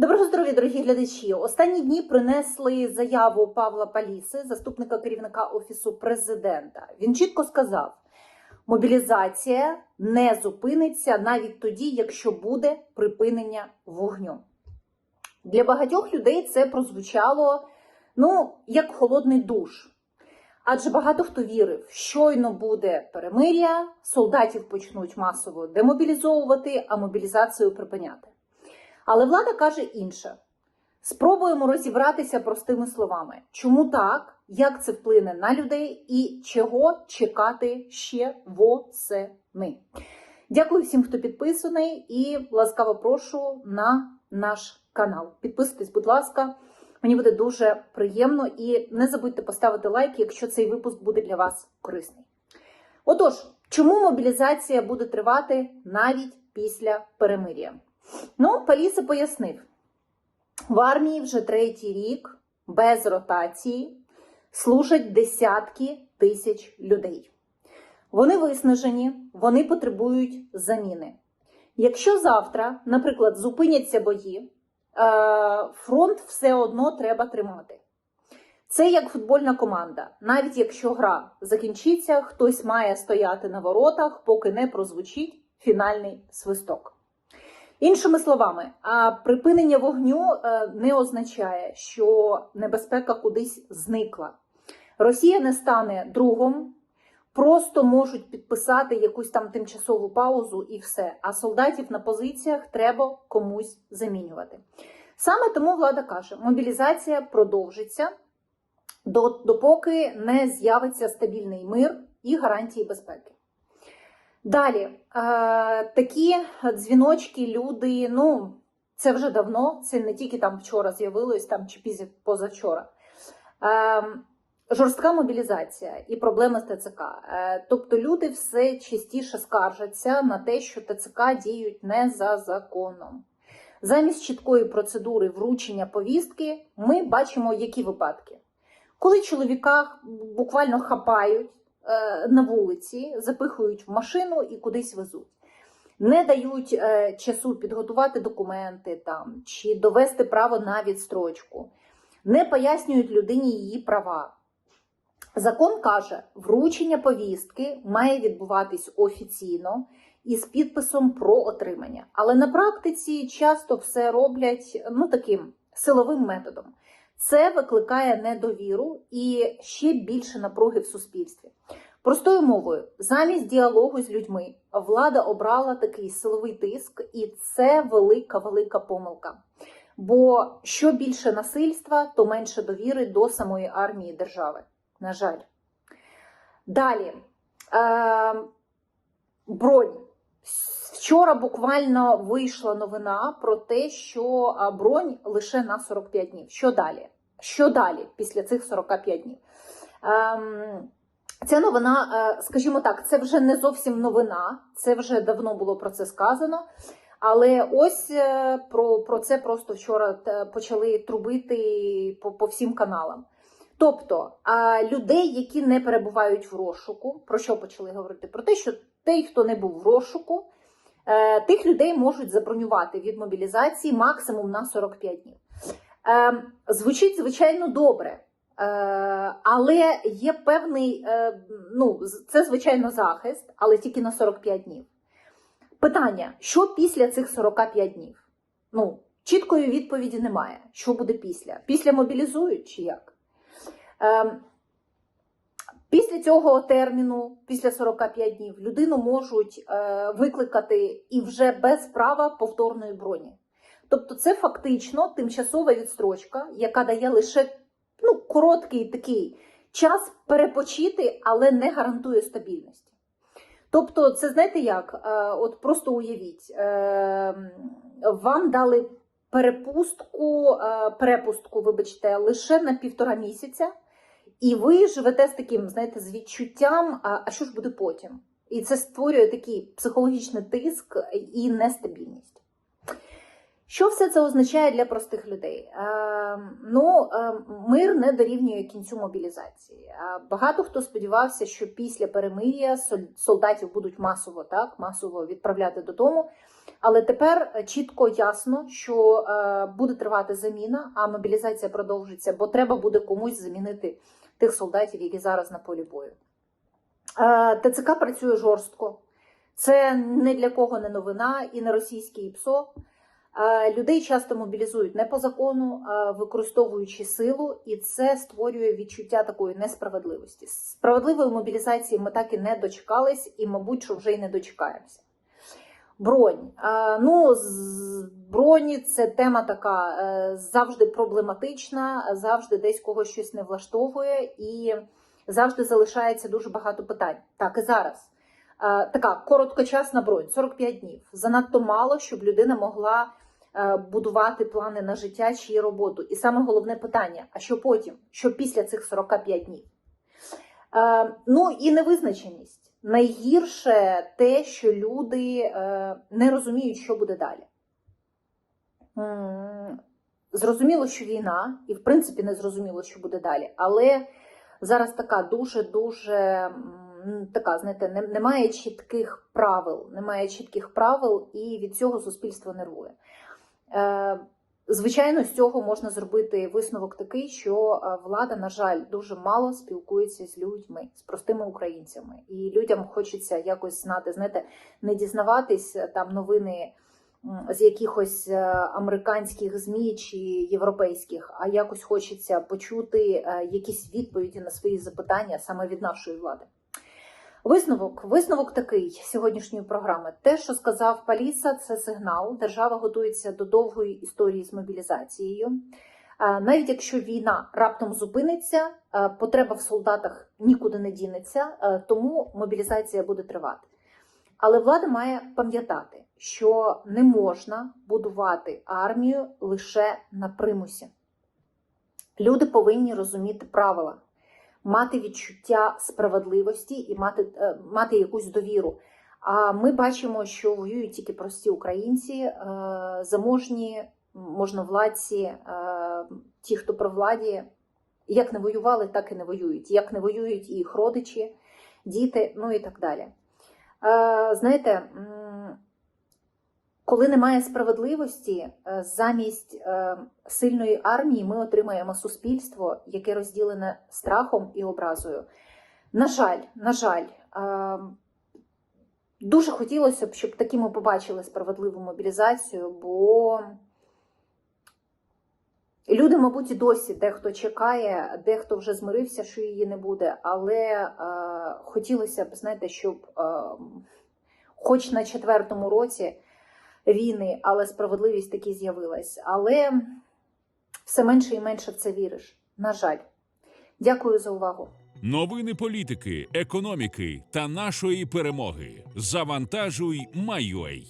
Доброго здоров'я, дорогі глядачі. Останні дні принесли заяву Павла Паліси, заступника керівника офісу президента. Він чітко сказав: мобілізація не зупиниться навіть тоді, якщо буде припинення вогню. Для багатьох людей це прозвучало ну як холодний душ. Адже багато хто вірив, щойно буде перемир'я, солдатів почнуть масово демобілізовувати, а мобілізацію припиняти. Але влада каже інше: спробуємо розібратися простими словами, чому так, як це вплине на людей і чого чекати ще восени. Дякую всім, хто підписаний, і ласкаво прошу на наш канал. Підписуйтесь, будь ласка. Мені буде дуже приємно і не забудьте поставити лайк, якщо цей випуск буде для вас корисний. Отож, чому мобілізація буде тривати навіть після перемир'я? Ну, Паліса пояснив: в армії вже третій рік без ротації служать десятки тисяч людей. Вони виснажені, вони потребують заміни. Якщо завтра, наприклад, зупиняться бої, фронт все одно треба тримати. Це як футбольна команда. Навіть якщо гра закінчиться, хтось має стояти на воротах, поки не прозвучить фінальний свисток. Іншими словами, припинення вогню е, не означає, що небезпека кудись зникла. Росія не стане другом, просто можуть підписати якусь там тимчасову паузу і все. А солдатів на позиціях треба комусь замінювати. Саме тому влада каже, мобілізація продовжиться допоки не з'явиться стабільний мир і гарантії безпеки. Далі, е, такі дзвіночки, люди, ну, це вже давно, це не тільки там вчора з'явилось, там чи позавчора. Е, жорстка мобілізація і проблеми з ТЦК. Е, тобто люди все частіше скаржаться на те, що ТЦК діють не за законом. Замість чіткої процедури вручення повістки ми бачимо, які випадки. Коли чоловіка буквально хапають на вулиці, запихують в машину і кудись везуть, не дають е, часу підготувати документи там чи довести право на відстрочку, не пояснюють людині її права. Закон каже, вручення повістки має відбуватись офіційно із підписом про отримання. Але на практиці часто все роблять ну таким силовим методом. Це викликає недовіру і ще більше напруги в суспільстві. Простою мовою, замість діалогу з людьми, влада обрала такий силовий тиск, і це велика велика помилка. Бо що більше насильства, то менше довіри до самої армії держави. На жаль. Далі е, бронь. Вчора буквально вийшла новина про те, що бронь лише на 45 днів. Що далі? Що далі після цих 45 днів? Ем, Ця новина, е, скажімо так, це вже не зовсім новина, це вже давно було про це сказано. Але ось е, про про це просто вчора почали трубити по, по всім каналам. Тобто людей, які не перебувають в розшуку, про що почали говорити? Про те, що той, хто не був в розшуку, е, тих людей можуть забронювати від мобілізації максимум на 45 днів. Е, звучить, звичайно, добре, е, але є певний, ну, це, звичайно, захист, але тільки на 45 днів. Питання: що після цих 45 днів? Ну, чіткої відповіді немає. Що буде після? Після мобілізують чи як? Після цього терміну, після 45 днів, людину можуть е, викликати і вже без права повторної броні. Тобто, це фактично тимчасова відстрочка, яка дає лише ну, короткий такий час перепочити, але не гарантує стабільності. Тобто, це знаєте як? Е, от просто уявіть, е, вам дали перепустку, перепустку, вибачте, лише на півтора місяця. І ви живете з таким, знаєте, з відчуттям, а, а що ж буде потім? І це створює такий психологічний тиск і нестабільність. Що все це означає для простих людей? Е, ну, е, мир не дорівнює кінцю мобілізації. Е, багато хто сподівався, що після перемир'я солдатів будуть масово так масово відправляти додому. Але тепер чітко ясно, що буде тривати заміна, а мобілізація продовжиться, бо треба буде комусь замінити тих солдатів, які зараз на полі бою. ТЦК працює жорстко. Це не для кого не новина і не російське ІПСО. Людей часто мобілізують не по закону, а використовуючи силу, і це створює відчуття такої несправедливості. Справедливої мобілізації ми так і не дочекались, і, мабуть, що вже й не дочекаємося. Бронь. Ну, броні це тема така е, завжди проблематична, завжди десь когось щось не влаштовує, і завжди залишається дуже багато питань. Так і зараз. Е, Така короткочасна бронь 45 днів. Занадто мало, щоб людина могла е, будувати плани на життя чи роботу. І саме головне питання: а що потім? Що після цих 45 днів? Е, Ну і невизначеність. Найгірше те, що люди не розуміють, що буде далі. Зрозуміло, що війна, і в принципі не зрозуміло, що буде далі. Але зараз така дуже дуже м, така, знаєте, немає чітких правил, немає чітких правил, і від цього суспільство нервує. Е, Звичайно, з цього можна зробити висновок такий, що е, влада, на жаль, дуже мало спілкується з людьми, з простими українцями, і людям хочеться якось знати, знаєте, не дізнаватись е, там новини з якихось американських змі чи європейських, а якось хочеться почути якісь відповіді на свої запитання саме від нашої влади. Висновок, висновок такий сьогоднішньої програми. Те, що сказав Паліса, це сигнал. Держава готується до довгої історії з мобілізацією. Е, Навіть якщо війна раптом зупиниться, е, потреба в солдатах нікуди не дінеться, е, тому мобілізація буде тривати. Але влада має пам'ятати, що не можна будувати армію лише на примусі. Люди повинні розуміти правила, мати відчуття справедливості і мати, е, мати якусь довіру. А ми бачимо, що воюють тільки прості українці, е, заможні, можновладці, е, ті, хто при владі, як не воювали, так і не воюють. Як не воюють і їх родичі, діти, ну і так далі. Знаєте, коли немає справедливості, е, замість е, сильної армії ми отримаємо суспільство, яке розділене страхом і образою. На жаль, на жаль, е, дуже хотілося б, щоб таки ми побачили справедливу мобілізацію, бо люди, мабуть, і досі дехто чекає, дехто вже змирився, що її не буде, але хотілося б, знаєте, щоб е, хоч на четвертому році війни, але справедливість таки з'явилась. Але все менше і менше в це віриш. На жаль. Дякую за увагу. Новини політики, економіки та нашої перемоги. Завантажуй, Майой.